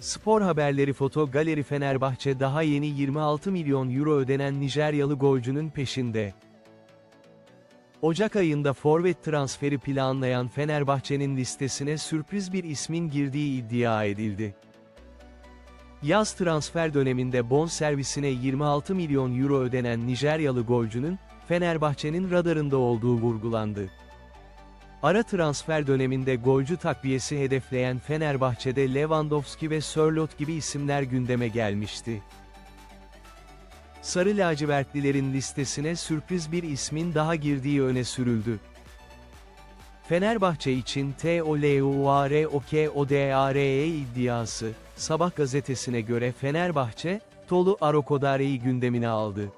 Spor haberleri Foto Galeri Fenerbahçe daha yeni 26 milyon euro ödenen Nijeryalı golcünün peşinde. Ocak ayında forvet transferi planlayan Fenerbahçe'nin listesine sürpriz bir ismin girdiği iddia edildi. Yaz transfer döneminde bon servisine 26 milyon euro ödenen Nijeryalı golcünün, Fenerbahçe'nin radarında olduğu vurgulandı. Ara transfer döneminde golcü takviyesi hedefleyen Fenerbahçe'de Lewandowski ve Sörloth gibi isimler gündeme gelmişti. Sarı lacivertlilerin listesine sürpriz bir ismin daha girdiği öne sürüldü. Fenerbahçe için TOLUAROKODARE iddiası, Sabah gazetesine göre Fenerbahçe, Tolu Arokodare'yi gündemine aldı.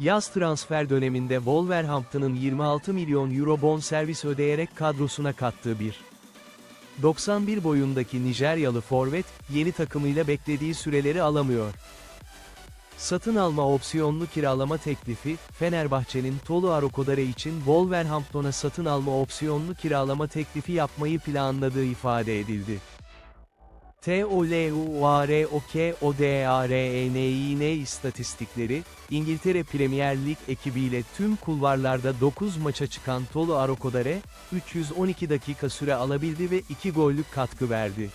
Yaz transfer döneminde Wolverhampton'ın 26 milyon euro bonservis ödeyerek kadrosuna kattığı bir 91 boyundaki Nijeryalı forvet, yeni takımıyla beklediği süreleri alamıyor. Satın alma opsiyonlu kiralama teklifi, Fenerbahçe'nin Tolu Arokodare için Wolverhampton'a satın alma opsiyonlu kiralama teklifi yapmayı planladığı ifade edildi. TOLUAROKODARENİN istatistikleri, İngiltere Premier Lig ekibiyle tüm kulvarlarda 9 maça çıkan Tolu Arokodare, 312 dakika süre alabildi ve 2 gollük katkı verdi.